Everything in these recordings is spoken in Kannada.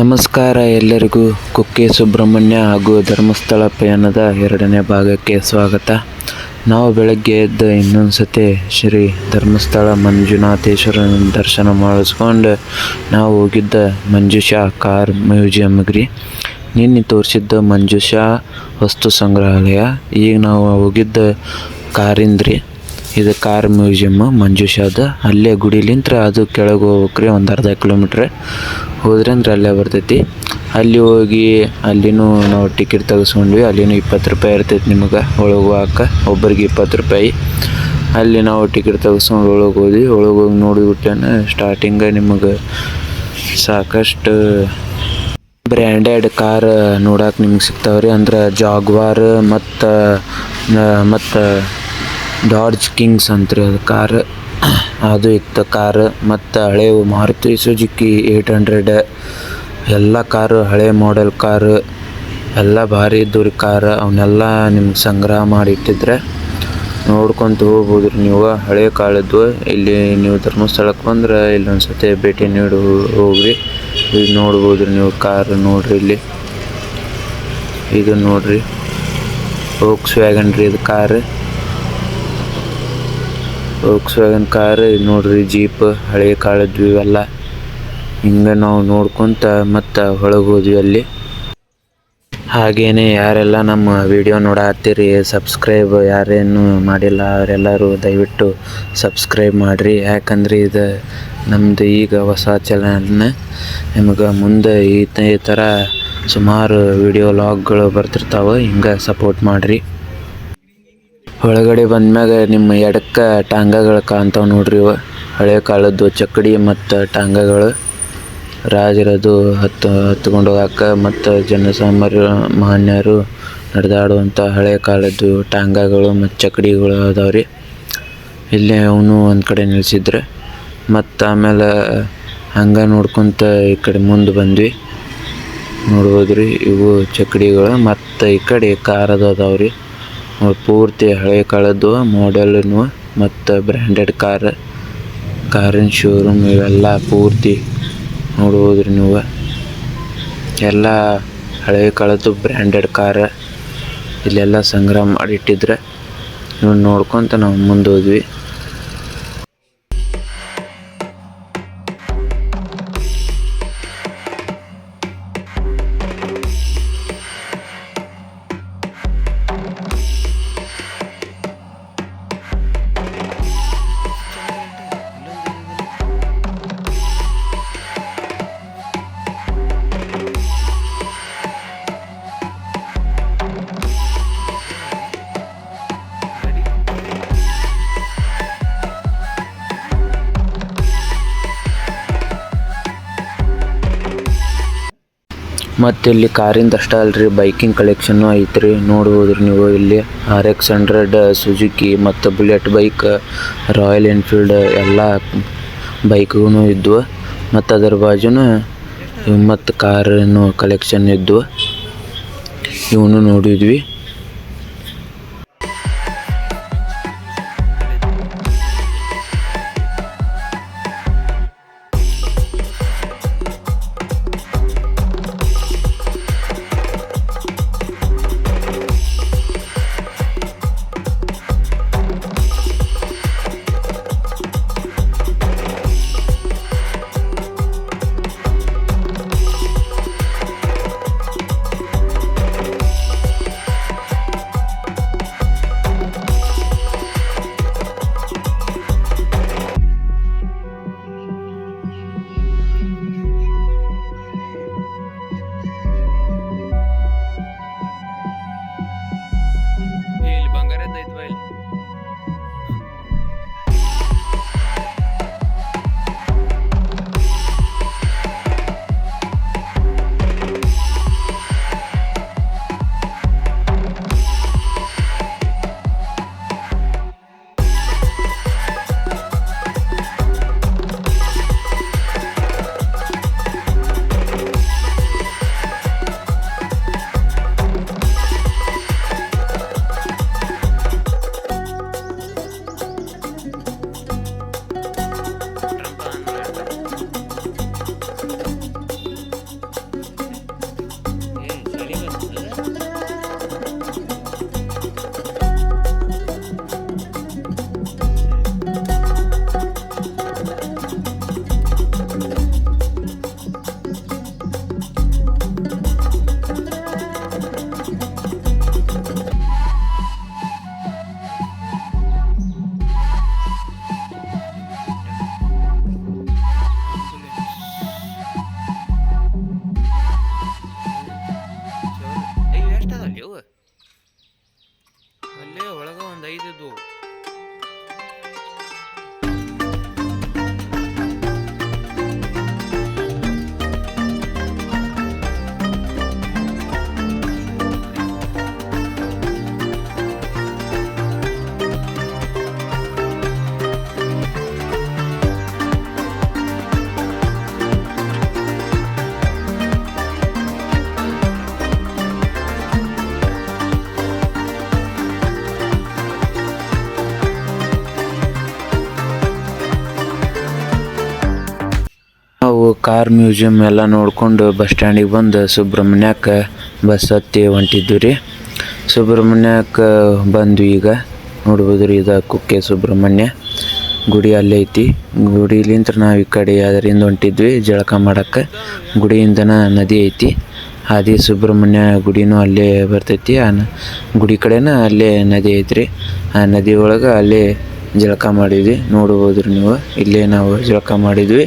ನಮಸ್ಕಾರ ಎಲ್ಲರಿಗೂ ಕುಕ್ಕೆ ಸುಬ್ರಹ್ಮಣ್ಯ ಹಾಗೂ ಧರ್ಮಸ್ಥಳ ಪಯಣದ ಎರಡನೇ ಭಾಗಕ್ಕೆ ಸ್ವಾಗತ. ನಾವು ಬೆಳಗ್ಗೆ ಎದ್ದ ಇನ್ನೊಂದು ಸತಿ ಶ್ರೀ ಧರ್ಮಸ್ಥಳ ಮಂಜುನಾಥೇಶ್ವರನ ದರ್ಶನ ಮಾಡಿಸ್ಕೊಂಡು ನಾವು ಹೋಗಿದ್ದ ಮಂಜುಷಾ ಕಾರ್ ಮ್ಯೂಸಿಯಮ್ಗೆ ರೀ ನಿನ್ನೆ ತೋರಿಸಿದ್ದ ಮಂಜುಷಾ ವಸ್ತು ಸಂಗ್ರಹಾಲಯ. ಈಗ ನಾವು ಹೋಗಿದ್ದ ಕಾರಿಂದ್ರಿ. ಇದು ಕಾರ್ ಮ್ಯೂಸಿಯಮ್ ಮಂಜುಷಾದ ಅಲ್ಲೇ ಗುಡಿಲಿಂತ್ರ ಅದು ಕೆಳಗೆ ಹೋಗ್ಬೇಕ್ರಿ ಒಂದು ಅರ್ಧ ಕಿಲೋಮೀಟ್ರ್. ಹೋದ್ರೆ ಅಂದ್ರೆ ಅಲ್ಲೇ ಬರ್ತೈತಿ. ಅಲ್ಲಿ ಹೋಗಿ ಅಲ್ಲಿನೂ ನಾವು ಟಿಕೆಟ್ ತೆಗೆಸ್ಕೊಂಡ್ವಿ. ಅಲ್ಲಿನೂ ಇಪ್ಪತ್ತು ರೂಪಾಯಿ ಇರ್ತೈತಿ ನಿಮಗೆ ಒಳಗೆ ಹೋಗಕ್ಕೆ. ಒಬ್ಬರಿಗೆ ಇಪ್ಪತ್ತು ರೂಪಾಯಿ. ಅಲ್ಲಿ ನಾವು ಟಿಕೆಟ್ ತೆಗೆಸ್ಕೊಂಡು ಒಳಗೆ ಹೋದ್ವಿ. ಒಳಗೆ ಹೋಗಿ ನೋಡಿಬಿಟ್ಟೇನೆ ಸ್ಟಾರ್ಟಿಂಗ ನಿಮಗೆ ಸಾಕಷ್ಟು ಬ್ರ್ಯಾಂಡೆಡ್ ಕಾರ್ ನೋಡಕ್ಕೆ ನಿಮ್ಗೆ ಸಿಗ್ತಾವ್ರಿ. ಅಂದ್ರೆ ಜಾಗ್ವಾರ್ ಮತ್ತು ಮತ್ತು ಡಾರ್ಜ್ ಕಿಂಗ್ಸ್ ಅಂತ ರೀ ಅದು ಕಾರ್ ಅದು ಇತ್ತು ಕಾರ್, ಮತ್ತು ಹಳೆ ಮಾರುತಿ ಸುಜುಕಿ ಏಯ್ಟ್ ಹಂಡ್ರೆಡ್. ಎಲ್ಲ ಕಾರು, ಹಳೆ ಮಾಡೆಲ್ ಕಾರ್, ಎಲ್ಲ ಭಾರಿ ಇದ್ದವು ರೀ ಕಾರ್ ಅವನ್ನೆಲ್ಲ ನಿಮ್ಗೆ ಸಂಗ್ರಹ ಮಾಡಿ ಇಟ್ಟಿದ್ರೆ ನೋಡ್ಕೊಂತ ಹೋಗ್ಬೋದು ರೀ ನೀವು. ಹಳೆ ಕಾಲದ್ದು, ಇಲ್ಲಿ ನೀವು ಧರ್ಮಸ್ಥಳಕ್ಕೆ ಬಂದ್ರೆ ಇಲ್ಲೊಂದು ಸತಿ ಭೇಟಿ ನೀಡಿ, ಹೋಗ್ರಿ. ಇದು ನೋಡ್ಬೋದು ರೀ ನೀವು ಕಾರ್ ನೋಡ್ರಿ ಇಲ್ಲಿ. ಇದು ನೋಡ್ರಿ. ಓಕ್ಸ್ ವ್ಯಾಗನ್ ರೀ ಇದು ಕಾರ್. ಓಕ್ಸ್ ವ್ಯಾಗನ್ ಕಾರ್ ನೋಡ್ರಿ ಜೀಪ್ ಹಳೆ ಕಾಲದ್ವಿ ಇವೆಲ್ಲ. ಹಿಂಗೆ ನಾವು ನೋಡ್ಕೊಂತ ಮತ್ತು ಹೊಳಗೆ ಹೋದ್ವಿ ಅಲ್ಲಿ. ಹಾಗೇನೆ ಯಾರೆಲ್ಲ ನಮ್ಮ ವಿಡಿಯೋ ನೋಡತ್ತೀರಿ ಸಬ್ಸ್ಕ್ರೈಬ್ ಯಾರೇನು ಮಾಡಿಲ್ಲ, ಅವರೆಲ್ಲರೂ ದಯವಿಟ್ಟು ಸಬ್ಸ್ಕ್ರೈಬ್ ಮಾಡಿರಿ. ಯಾಕಂದ್ರೆ ಇದು ನಮ್ಮದು ಈಗ ಹೊಸ ಚಾನಲ್ನ ನಿಮಗೆ ಮುಂದೆ ಈ ಥರ ಸುಮಾರು ವಿಡಿಯೋ ಲಾಗ್ಗಳು ಬರ್ತಿರ್ತಾವೆ, ಹಿಂಗೆ ಸಪೋರ್ಟ್ ಮಾಡಿರಿ. ಒಳಗಡೆ ಬಂದ್ಮ್ಯಾಗ ನಿಮ್ಮ ಎಡಕ್ಕೆ ಟಾಂಗಗಳು ಕಾಣ್ತಾವೆ ನೋಡ್ರಿ ಇವ. ಹಳೆ ಕಾಲದ್ದು ಚಕ್ಕಡಿ ಮತ್ತು ಟಾಂಗಗಳು. ರಾಜರದು ಹತ್ತು ಹತ್ಕೊಂಡು ಹೋಗಾಕ ಮತ್ತು ಜನಸಾಮಾನ್ಯರು ಮಾನ್ಯರು ನಡೆದಾಡುವಂಥ ಹಳೆ ಕಾಲದ್ದು ಟಾಂಗಗಳು ಮತ್ತು ಚಕ್ಕಡಿಗಳು ಅದಾವ್ರಿ. ಇಲ್ಲಿ ಅವನು ಒಂದು ಕಡೆ ನಿಲ್ಸಿದ್ರೆ ಮತ್ತು ಆಮೇಲೆ ಹಂಗೆ ನೋಡ್ಕೊತ ಈ ಕಡೆ ಮುಂದೆ ಬಂದ್ವಿ. ನೋಡ್ಬೋದ್ರಿ ಇವು ಚಕ್ಕಡಿಗಳು ಮತ್ತು ಈ ಕಡೆ ಕಾರದು ಅದಾವ್ರಿ. ಅವು ಪೂರ್ತಿ ಹಳೆ ಕಾಲದ್ದು ಮಾಡೆಲ್ನು ಮತ್ತು ಬ್ರ್ಯಾಂಡೆಡ್ ಕಾರ್ ಕಾರಿನ ಶೋರೂಮ್ ಇವೆಲ್ಲ ಪೂರ್ತಿ ನೋಡ್ಬೋದ್ರಿ ನೀವು. ಎಲ್ಲ ಹಳೆ ಕಾಲದ್ದು ಬ್ರ್ಯಾಂಡೆಡ್ ಕಾರ ಇಲ್ಲೆಲ್ಲ ಸಂಗ್ರಹ ಮಾಡಿಟ್ಟಿದ್ರೆ ನೀವು ನೋಡ್ಕೊತ ನಾವು ಮುಂದೆ ಹೋದ್ವಿ. ಮತ್ತು ಇಲ್ಲಿ ಕಾರಿಂದ ಅಷ್ಟೇ ಅಲ್ರಿ ಬೈಕಿಂಗ್ ಕಲೆಕ್ಷನ್ ಐತ್ರಿ. ನೋಡಬಹುದ್ರಿ ನೀವು ಇಲ್ಲಿ ಆರ್ ಎಕ್ಸ್ ಹಂಡ್ರೆಡ್ ಸುಜುಕಿ ಮತ್ತು ಬುಲೆಟ್ ಬೈಕ್ ರಾಯಲ್ ಎನ್ಫೀಲ್ಡ್ ಎಲ್ಲ ಬೈಕ್ಗಳು ಇದ್ವು. ಮತ್ತು ಅದರ ಬಾಜುನು ಮತ್ತು ಕಾರನ್ನು ಕಲೆಕ್ಷನ್ ಇದ್ವು. ಇವನು ನೋಡಿದ್ವಿ. ಕಾರ್ ಮ್ಯೂಸಿಯಂ ಎಲ್ಲ ನೋಡ್ಕೊಂಡು ಬಸ್ ಸ್ಟ್ಯಾಂಡಿಗೆ ಬಂದು ಸುಬ್ರಹ್ಮಣ್ಯಕ್ಕ ಬಸ್ ಹತ್ತಿ ಹೊಂಟಿದ್ದು ರೀ. ಸುಬ್ರಹ್ಮಣ್ಯಕ್ಕ ಬಂದು ಈಗ. ನೋಡ್ಬೋದು ರೀ ಇದು ಕುಕ್ಕೆ ಸುಬ್ರಹ್ಮಣ್ಯ. ಗುಡಿ ಅಲ್ಲೇ ಐತಿ. ಗುಡಿಲಿಂತ ನಾವು ಈ ಕಡೆ ಅದರಿಂದ ಹೊಂಟಿದ್ವಿ ಜಳಕ ಮಾಡೋಕ್ಕೆ. ಗುಡಿಯಿಂದನ ನದಿ ಐತಿ. ಆದಿ ಸುಬ್ರಹ್ಮಣ್ಯ ಗುಡಿನೂ ಅಲ್ಲೇ ಬರ್ತೈತಿ. ಆ ಗುಡಿ ಕಡೆನ ಅಲ್ಲೇ ನದಿ ಐತ್ರಿ. ಆ ನದಿ ಒಳಗೆ ಅಲ್ಲೇ ಜಳಕ ಮಾಡಿದ್ವಿ ನೋಡ್ಬೋದು ನೀವು. ಇಲ್ಲೇ ನಾವು ಜಳಕ ಮಾಡಿದ್ವಿ.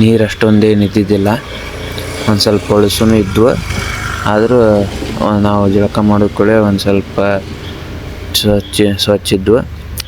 ನೀರು ಅಷ್ಟೊಂದೇನು ಇದ್ದಿದ್ದಿಲ್ಲ ಒಂದು ಸ್ವಲ್ಪ ಹೊಳಸುನು ಇದ್ವು. ಆದರೂ ನಾವು ಜಳಕ ಮಾಡಿದ ಕೂಡಲೇ ಒಂದು ಸ್ವಲ್ಪ ಸ್ವಚ್ಛ ಸ್ವಚ್ಛ ಇದ್ವು.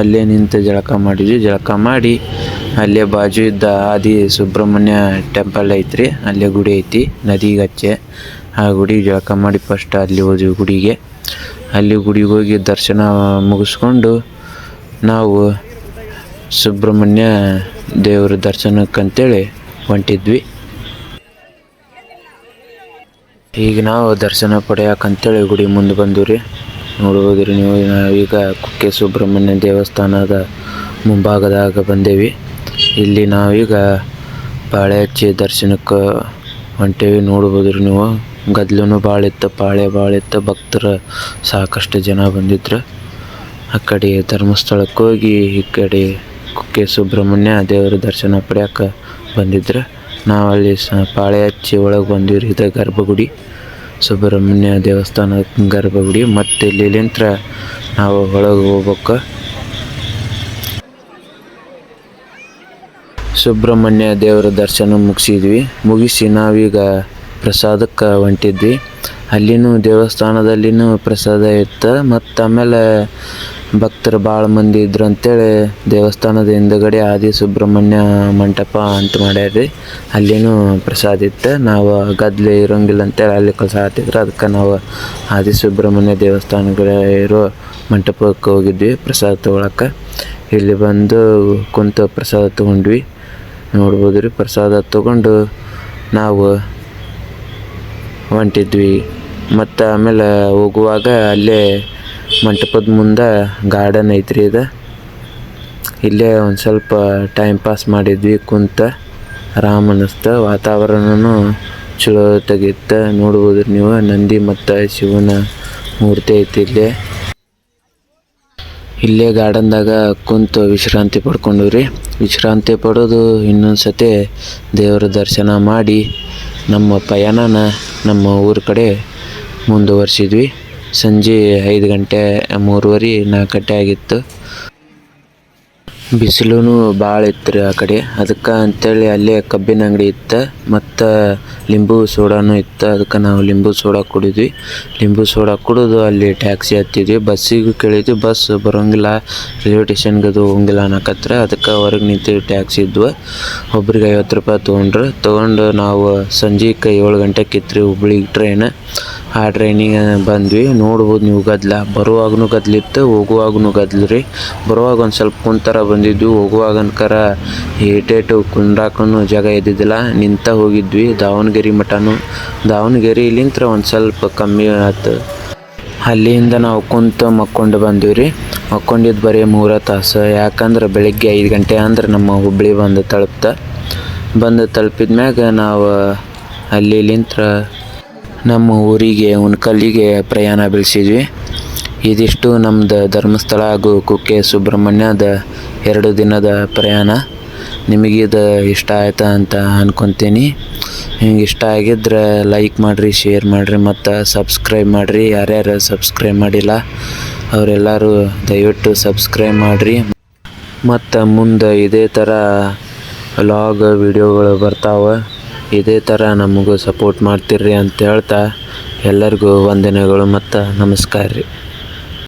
ಅಲ್ಲೇ ನಿಂತು ಜಳಕ ಮಾಡಿದ್ವಿ. ಜಳಕ ಮಾಡಿ, ಅಲ್ಲೇ ಬಾಜು ಇದ್ದ ಆದಿ ಸುಬ್ರಹ್ಮಣ್ಯ ಟೆಂಪಲ್ ಐತ್ರಿ. ಅಲ್ಲೇ ಗುಡಿ ಐತಿ ನದಿಗೆ ಹಚ್ಚೆ ಆ ಗುಡಿಗೆ ಜಳಕ ಮಾಡಿ ಫಸ್ಟ್ ಅಲ್ಲಿ ಹೋದ್ವಿ ಗುಡಿಗೆ. ಅಲ್ಲಿ ಗುಡಿಗೆ ಹೋಗಿ ದರ್ಶನ ಮುಗಿಸ್ಕೊಂಡು ನಾವು ಸುಬ್ರಹ್ಮಣ್ಯ ದೇವ್ರ ದರ್ಶನಕ್ಕಂತೇಳಿ ಹೊಂಟಿದ್ವಿ. ಈಗ ನಾವು ದರ್ಶನ ಪಡೆಯಕ್ಕಂತೇಳಿ ಗುಡಿ ಮುಂದೆ ಬಂದು ರೀ ನೋಡ್ಬೋದು ರೀ ನೀವು ನಾವೀಗ ಕುಕ್ಕೆ ಸುಬ್ರಹ್ಮಣ್ಯ ದೇವಸ್ಥಾನದ ಮುಂಭಾಗದಾಗ ಬಂದೇವಿ. ಇಲ್ಲಿ ನಾವೀಗ ಪಾಳೆ ಹಚ್ಚಿ ದರ್ಶನಕ್ಕೆ ಹೊಂಟೇವಿ. ನೋಡ್ಬೋದು ರೀ ನೀವು ಗದ್ಲೂ ಭಾಳ ಇತ್ತು ಪಾಳೆ ಭಾಳ ಇತ್ತು ಭಕ್ತರು ಸಾಕಷ್ಟು ಜನ ಬಂದಿದ್ರು. ಆ ಕಡೆ ಧರ್ಮಸ್ಥಳಕ್ಕೆ ಹೋಗಿ ಈ ಕಡೆ ಕುಕ್ಕೆ ಸುಬ್ರಹ್ಮಣ್ಯ ದೇವರ ದರ್ಶನ ಪಡ್ಯಾಕ ಬಂದಿದ್ರು. ನಾವು ಅಲ್ಲಿ ಸ ಪಾಳೆ ಹಚ್ಚಿ ಒಳಗೆ ಬಂದಿವ್ರಿ ಇದು ಗರ್ಭಗುಡಿ. ಸುಬ್ರಹ್ಮಣ್ಯ ದೇವಸ್ಥಾನ ಗರ್ಭಗುಡಿ. ಮತ್ತು ಇಲ್ಲಿಂತ್ರ ನಾವು ಒಳಗೆ ಹೋಗ್ಬೇಕು. ಸುಬ್ರಹ್ಮಣ್ಯ ದೇವರ ದರ್ಶನ ಮುಗಿಸಿದ್ವಿ. ಮುಗಿಸಿ ನಾವೀಗ ಪ್ರಸಾದಕ್ಕೆ ಹೊಂಟಿದ್ವಿ. ಅಲ್ಲಿನೂ ದೇವಸ್ಥಾನದಲ್ಲಿನೂ ಪ್ರಸಾದ ಇತ್ತು ಮತ್ತು ಆಮೇಲೆ ಭಕ್ತರು ಭಾಳ ಮಂದಿ ಇದ್ರು ಅಂತೇಳಿ ದೇವಸ್ಥಾನದ ಹಿಂದುಗಡೆ ಆದಿ ಸುಬ್ರಹ್ಮಣ್ಯ ಮಂಟಪ ಅಂತ ಮಾಡ್ಯಾರ್ರಿ. ಅಲ್ಲಿನೂ ಪ್ರಸಾದ ಇತ್ತು. ನಾವು ಗದ್ಲೆ ಇರೋಂಗಿಲ್ಲ ಅಂತೇಳಿ ಅಲ್ಲಿ ಕಲಸ ಹಾಕಿದ್ರು ಅದಕ್ಕೆ ನಾವು ಆದಿ ಸುಬ್ರಹ್ಮಣ್ಯ ದೇವಸ್ಥಾನಗಳ ಇರೋ ಮಂಟಪಕ್ಕೆ ಹೋಗಿದ್ವಿ ಪ್ರಸಾದ ತೊಗೊಳಕ್ಕೆ. ಇಲ್ಲಿ ಬಂದು ಕುಂತು ಪ್ರಸಾದ ತೊಗೊಂಡ್ವಿ. ನೋಡ್ಬೋದು ರೀ ಪ್ರಸಾದ ತೊಗೊಂಡು ನಾವು ಹೊಂಟಿದ್ವಿ. ಮತ್ತು ಆಮೇಲೆ ಹೋಗುವಾಗ ಅಲ್ಲೇ ಮಂಟಪದ ಮುಂದೆ ಗಾರ್ಡನ್ ಐತ್ರಿ ಇದು. ಇಲ್ಲೇ ಒಂದು ಸ್ವಲ್ಪ ಟೈಮ್ ಪಾಸ್ ಮಾಡಿದ್ವಿ, ಕುಂತ ಆರಾಮ್ ಅನ್ನಿಸ್ತು. ವಾತಾವರಣನೂ ಚಲೋ ತೆಗಿತ್ತ ನೋಡ್ಬೋದು ನೀವು, ನಂದಿ ಮತ್ತು ಶಿವನ ಮೂರ್ತಿ ಐತಿ ಇಲ್ಲೇ. ಇಲ್ಲೇ ಗಾರ್ಡನ್ದಾಗ ಕುಂತು ವಿಶ್ರಾಂತಿ ಪಡ್ಕೊಂಡು ರೀ ವಿಶ್ರಾಂತಿ ಪಡೋದು ಇನ್ನೊಂದು ಸತಿ ದೇವರ ದರ್ಶನ ಮಾಡಿ ನಮ್ಮ ಪಯಣನ ನಮ್ಮ ಊರ ಕಡೆ ಮುಂದುವರ್ಸಿದ್ವಿ. ಸಂಜೆ ಐದು ಗಂಟೆ ಮೂರುವರೆ ನಾಲ್ಕು ಗಂಟೆ ಆಗಿತ್ತು. ಬಿಸಿಲೂ ಭಾಳ ಇತ್ತು ರೀ ಆ ಕಡೆ. ಅದಕ್ಕೆ ಅಂಥೇಳಿ ಅಲ್ಲೇ ಕಬ್ಬಿನ ಅಂಗಡಿ ಇತ್ತು, ಮತ್ತು ಲಿಂಬು ಸೋಡಾನು ಇತ್ತು. ಅದಕ್ಕೆ ನಾವು ಲಿಂಬು ಸೋಡಾ ಕುಡಿದ್ವಿ. ಲಿಂಬು ಸೋಡಾ ಕುಡಿದು ಅಲ್ಲಿ ಟ್ಯಾಕ್ಸಿ ಹತ್ತಿದ್ವಿ. ಬಸ್ಸಿಗೂ ಕೇಳಿದ್ವಿ, ಬಸ್ ಬರೋಂಗಿಲ್ಲ, ರೈಲ್ವೆ ಸ್ಟೇಷನ್ಗೆ ಅದು ಹೋಗಂಗಿಲ್ಲ ಅನ್ನಕತ್ರ. ಅದಕ್ಕೆ ಹೊರಗೆ ನಿಂತು ಟ್ಯಾಕ್ಸಿ ಇದ್ವು. ಒಬ್ರಿಗೆ ಐವತ್ತು ರೂಪಾಯಿ ತೊಗೊಂಡ್ರು. ತೊಗೊಂಡು ನಾವು ಸಂಜೆಗೆ ಏಳು ಗಂಟೆಗೆ ಇತ್ತು ಹುಬ್ಳಿಗೆ ಟ್ರೈನ್ ಆ ಟ್ರೈನಿಗೆ ಬಂದ್ವಿ. ನೋಡ್ಬೋದು ನೀವು ಗದ್ಲ. ಬರುವಾಗೂ ಗದ್ಲಿತ್ತು ಹೋಗುವಾಗೂ ಗದ್ಲು ರೀ. ಬರುವಾಗ ಒಂದು ಸ್ವಲ್ಪ ಕುಂತರ ಬಂದಿದ್ವಿ. ಹೋಗುವಾಗ ಅನ್ಕರ ಏಟೇಟು ಕುಂಡ್ರಾಕೂ ಜಾಗ ಇದ್ದಿದ್ದಿಲ್ಲ ನಿಂತ ಹೋಗಿದ್ವಿ. ದಾವಣಗೆರೆ ಮಠನು. ದಾವಣಗೆರೆ ಇಲ್ಲಿಂತ್ರ ಒಂದು ಸ್ವಲ್ಪ ಕಮ್ಮಿ ಆಯ್ತು. ಅಲ್ಲಿಂದ ನಾವು ಕುಂತು ಮಕ್ಕೊಂಡು ಬಂದೀವಿ ರೀ. ಮಕ್ಕೊಂಡಿದ್ದು ಬರೀ ಮೂರ ತಾಸು. ಯಾಕಂದ್ರೆ ಬೆಳಿಗ್ಗೆ ಐದು ಗಂಟೆ ಅಂದ್ರೆ ನಮ್ಮ ಹುಬ್ಳಿ ಬಂದು ತಲುಪ್ತ ಬಂದು ತಲುಪಿದ ಮ್ಯಾಗ ನಾವು ಅಲ್ಲಿ ಇಲ್ಲಿಂತ್ರ ನಮ್ಮ ಊರಿಗೆ ಉಣ್ಕಲ್ಲಿಗೆ ಪ್ರಯಾಣ ಬೆಳೆಸಿದ್ವಿ. ಇದಿಷ್ಟು ನಮ್ಮದು ಧರ್ಮಸ್ಥಳ ಹಾಗೂ ಕುಕ್ಕೆ ಸುಬ್ರಹ್ಮಣ್ಯದ ಎರಡು ದಿನದ ಪ್ರಯಾಣ. ನಿಮಗಿದು ಇಷ್ಟ ಆಯ್ತಾ ಅಂತ ಅನ್ಕೊತೀನಿ. ನಿಮ್ಗೆ ಇಷ್ಟ ಆಗಿದ್ರೆ ಲೈಕ್ ಮಾಡಿರಿ, ಶೇರ್ ಮಾಡಿರಿ ಮತ್ತು ಸಬ್ಸ್ಕ್ರೈಬ್ ಮಾಡಿರಿ. ಯಾರ್ಯಾರು ಸಬ್ಸ್ಕ್ರೈಬ್ ಮಾಡಿಲ್ಲ, ಅವರೆಲ್ಲರೂ ದಯವಿಟ್ಟು ಸಬ್ಸ್ಕ್ರೈಬ್ ಮಾಡಿರಿ. ಮತ್ತು ಮುಂದೆ ಇದೇ ಥರ ವ್ಲಾಗ್ ವಿಡಿಯೋಗಳು ಬರ್ತಾವೆ. ಇದೇ ಥರ ನಮಗೂ ಸಪೋರ್ಟ್ ಮಾಡ್ತೀರಿ ಅಂತ ಹೇಳ್ತಾ ಎಲ್ಲರಿಗೂ ವಂದನೆಗಳು ಮತ್ತು ನಮಸ್ಕಾರ ರೀ